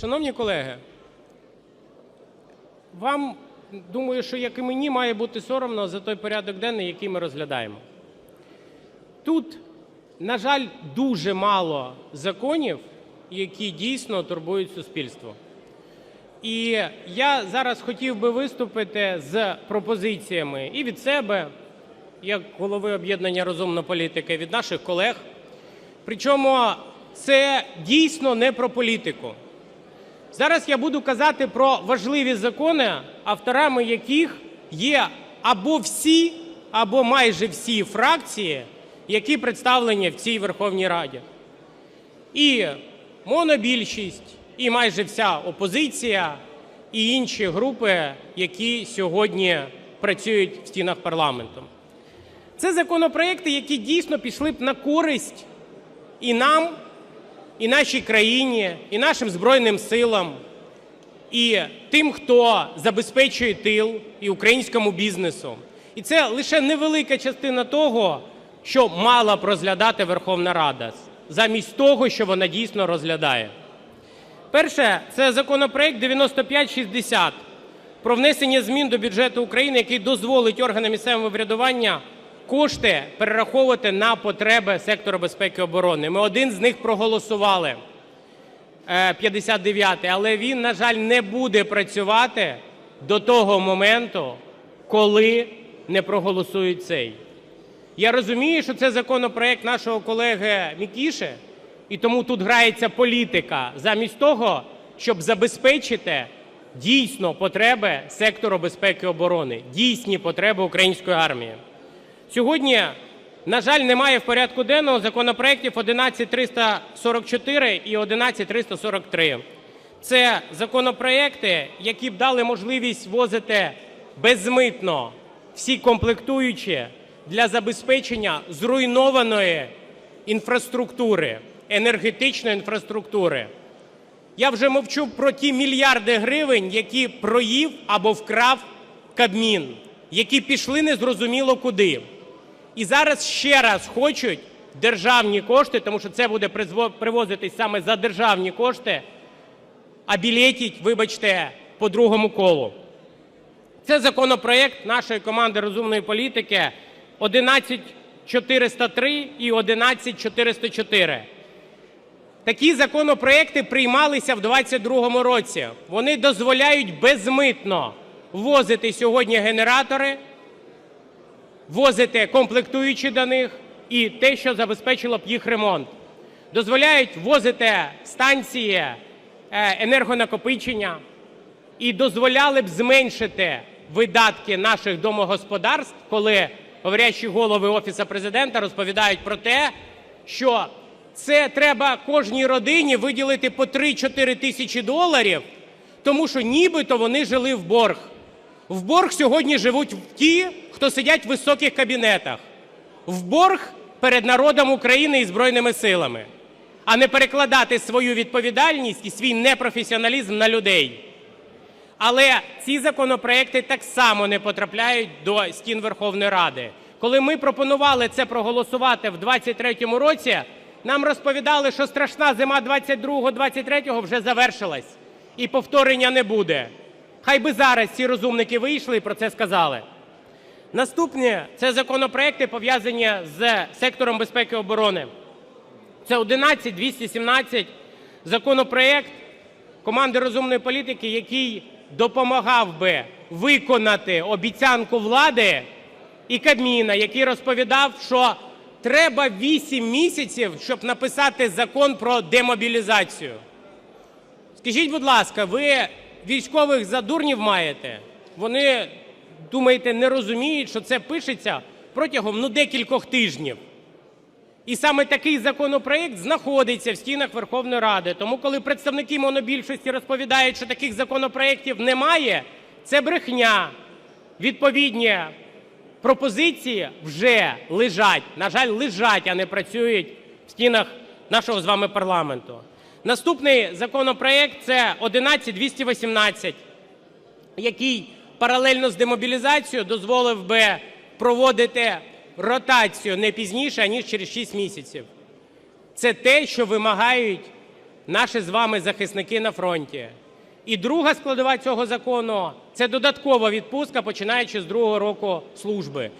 Шановні колеги, вам, думаю, що як і мені, має бути соромно за той порядок денний, який ми розглядаємо. Тут, на жаль, дуже мало законів, які дійсно турбують суспільство. І я зараз хотів би виступити з пропозиціями і від себе, як голови об'єднання Розумна політика, і від наших колег. Причому це дійсно не про політику. Зараз я буду казати про важливі закони, авторами яких є або всі, або майже всі фракції, які представлені в цій Верховній Раді. І монобільшість, і майже вся опозиція, і інші групи, які сьогодні працюють в стінах парламенту. Це законопроекти, які дійсно пішли б на користь і нам, і нашій країні, і нашим Збройним силам, і тим, хто забезпечує тил, і українському бізнесу. І це лише невелика частина того, що мала б розглядати Верховна Рада, замість того, що вона дійсно розглядає. Перше – це законопроект 9560 про внесення змін до бюджету України, який дозволить органам місцевого врядування кошти перераховувати на потреби сектору безпеки і оборони. Ми один з них проголосували, 59-й, але він, на жаль, не буде працювати до того моменту, коли не проголосують цей. Я розумію, що це законопроект нашого колеги Мікіші, і тому тут грається політика замість того, щоб забезпечити дійсно потреби сектору безпеки і оборони, дійсні потреби української армії. Сьогодні, на жаль, немає в порядку денного законопроектів 11344 і 11343. Це законопроекти, які б дали можливість ввозити безмитно всі комплектуючі для забезпечення зруйнованої інфраструктури, енергетичної інфраструктури. Я вже мовчу про ті мільярди гривень, які проїв або вкрав Кабмін, які пішли незрозуміло куди. І зараз ще раз хочуть державні кошти, тому що це буде привозитись саме за державні кошти, обілетить, вибачте, по другому колу. Це законопроект нашої команди розумної політики 11403 і 11404. Такі законопроекти приймалися в 22-му році. Вони дозволяють безмитно ввозити сьогодні генератори, ввозити комплектуючі до них і те, що забезпечило б їх ремонт. Дозволяють ввозити станції енергонакопичення і дозволяли б зменшити видатки наших домогосподарств, коли говорящі голови Офісу Президента розповідають про те, що це треба кожній родині виділити по 3-4 тисячі доларів, тому що нібито вони жили в борг. В борг сьогодні живуть ті, хто сидять в високих кабінетах. В борг перед народом України і Збройними Силами, а не перекладати свою відповідальність і свій непрофесіоналізм на людей. Але ці законопроекти так само не потрапляють до стін Верховної Ради. Коли ми пропонували це проголосувати в 23-му році, нам розповідали, що страшна зима 22-23 вже завершилась і повторення не буде. Хай би зараз ці розумники вийшли і про це сказали. Наступне – це законопроекти, пов'язані з сектором безпеки і оборони. Це 11217 законопроект команди розумної політики, який допомагав би виконати обіцянку влади і Кабміну, який розповідав, що треба 8 місяців, щоб написати Закон про демобілізацію. Скажіть, будь ласка, ви військових за дурнів маєте? Вони, думаєте, не розуміють, що це пишеться протягом ну, декількох тижнів. І саме такий законопроект знаходиться в стінах Верховної Ради. Тому, коли представники монобільшості розповідають, що таких законопроектів немає, це брехня. Відповідні пропозиції вже лежать, на жаль, лежать, а не працюють в стінах нашого з вами парламенту. Наступний законопроект – це 11218, який паралельно з демобілізацією дозволив би проводити ротацію не пізніше, ніж через 6 місяців. Це те, що вимагають наші з вами захисники на фронті. І друга складова цього закону – це додаткова відпустка, починаючи з другого року служби.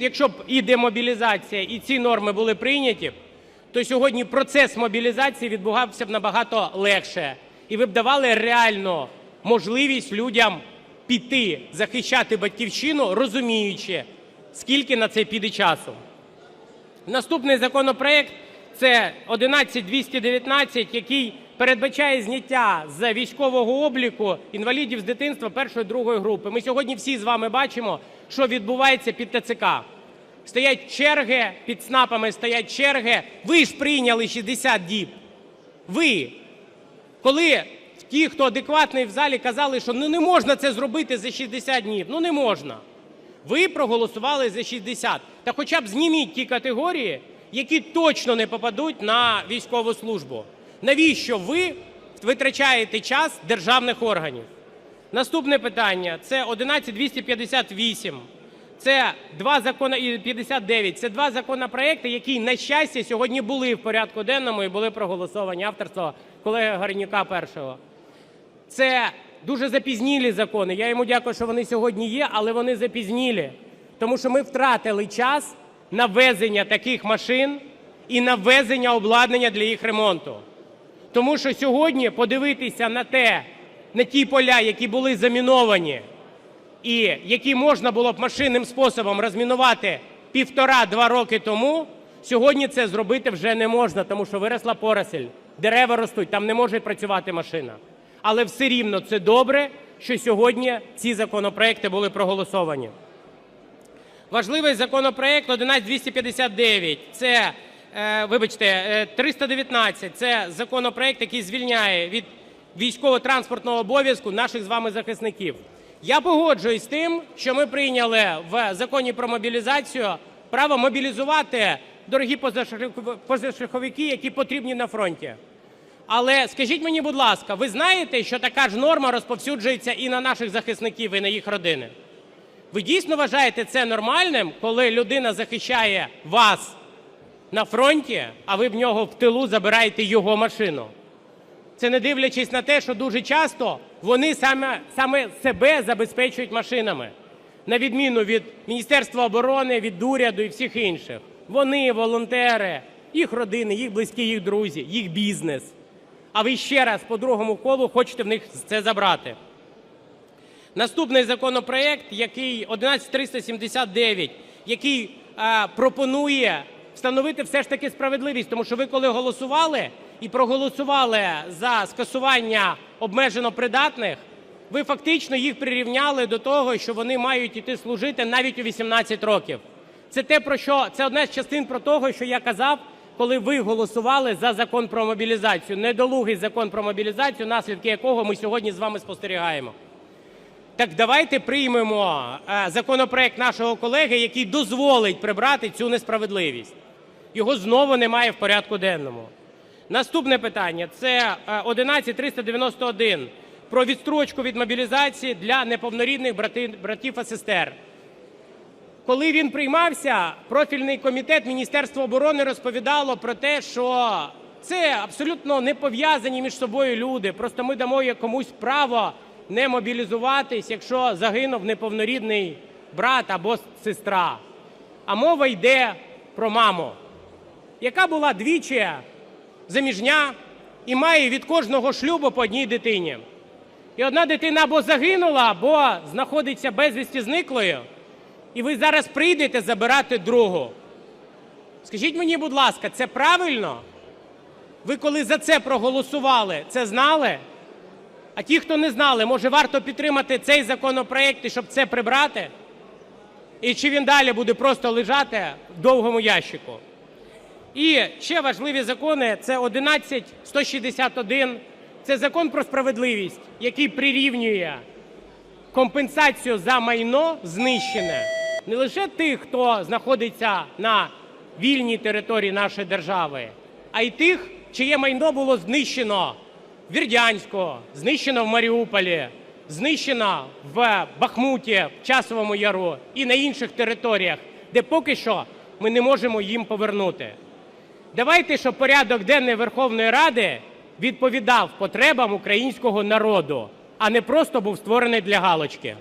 Якщо б, і демобілізація, і ці норми були прийняті, то сьогодні процес мобілізації відбувався б набагато легше. І ви б давали реально можливість людям піти захищати батьківщину, розуміючи, скільки на це піде часу. Наступний законопроект – це 11219, який передбачає зняття з військового обліку інвалідів з дитинства першої другої групи. Ми сьогодні всі з вами бачимо, що відбувається під ТЦК. Стоять черги, під СНАПами стоять черги. Ви ж прийняли 60 діб. Ви. Коли ті, хто адекватний в залі, казали, що ну не можна це зробити за 60 днів. Ну не можна. Ви проголосували за 60. Та хоча б зніміть ті категорії, які точно не попадуть на військову службу. Навіщо ви витрачаєте час державних органів? Наступне питання – це 11258. Це два закони і 59. Це два законопроекти, які, на щастя, сьогодні були в порядку денному і були проголосовані авторства колеги Горенюка першого. Це дуже запізнілі закони. Я йому дякую, що вони сьогодні є, але вони запізнілі. Тому що ми втратили час на ввезення таких машин і на ввезення обладнання для їх ремонту. Тому що сьогодні подивитися на те, на ті поля, які були заміновані, і які можна було б машинним способом розмінувати півтора-два роки тому, сьогодні це зробити вже не можна, тому що виросла поросль, дерева ростуть, там не може працювати машина. Але все рівно це добре, що сьогодні ці законопроекти були проголосовані. Важливий законопроект 11259. Це, е, вибачте, е, 319. Це законопроект, який звільняє від військово-транспортного обов'язку наших з вами захисників. Я погоджуюсь з тим, що ми прийняли в Законі про мобілізацію право мобілізувати дорогі позашляховики, які потрібні на фронті. Але скажіть мені, будь ласка, ви знаєте, що така ж норма розповсюджується і на наших захисників, і на їх родини? Ви дійсно вважаєте це нормальним, коли людина захищає вас на фронті, а ви в нього в тилу забираєте його машину? Це не дивлячись на те, що дуже часто вони саме, саме себе забезпечують машинами, на відміну від Міністерства оборони, від уряду і всіх інших. Вони, волонтери, їх родини, їх близькі, їх друзі, їх бізнес. А ви ще раз по другому колу хочете в них це забрати. Наступний законопроект, який 11379, який е, пропонує встановити все ж таки справедливість, тому що ви коли голосували і проголосували за скасування обмежено придатних, ви фактично їх прирівняли до того, що вони мають іти служити навіть у 18 років. Це те, про що це одна з частин про того, що я казав, коли ви голосували за закон про мобілізацію. Недолугий закон про мобілізацію, наслідки якого ми сьогодні з вами спостерігаємо. Так давайте приймемо е, законопроект нашого колеги, який дозволить прибрати цю несправедливість. Його знову немає в порядку денному. Наступне питання – це е, 11391 про відстрочку від мобілізації для неповнорідних братів і сестер. Коли він приймався, профільний комітет Міністерства оборони розповідало про те, що це абсолютно не пов'язані між собою люди. Просто ми дамо комусь право не мобілізуватись, якщо загинув неповнорідний брат або сестра. А мова йде про маму, яка була двічі заміжня і має від кожного шлюбу по одній дитині. І одна дитина або загинула, або знаходиться безвісті зниклою, і ви зараз прийдете забирати другу. Скажіть мені, будь ласка, це правильно? Ви коли за це проголосували, це знали? А ті, хто не знали, може варто підтримати цей законопроект, щоб це прибрати? І чи він далі буде просто лежати в довгому ящику? І ще важливі закони – це 11161, це закон про справедливість, який прирівнює компенсацію за майно знищене не лише тих, хто знаходиться на вільній території нашої держави, а й тих, чиє майно було знищено в Вірдянську, знищено в Маріуполі, знищено в Бахмуті, в Часовому Яру і на інших територіях, де поки що ми не можемо їм повернути. Давайте, щоб порядок денний Верховної Ради відповідав потребам українського народу, а не просто був створений для галочки.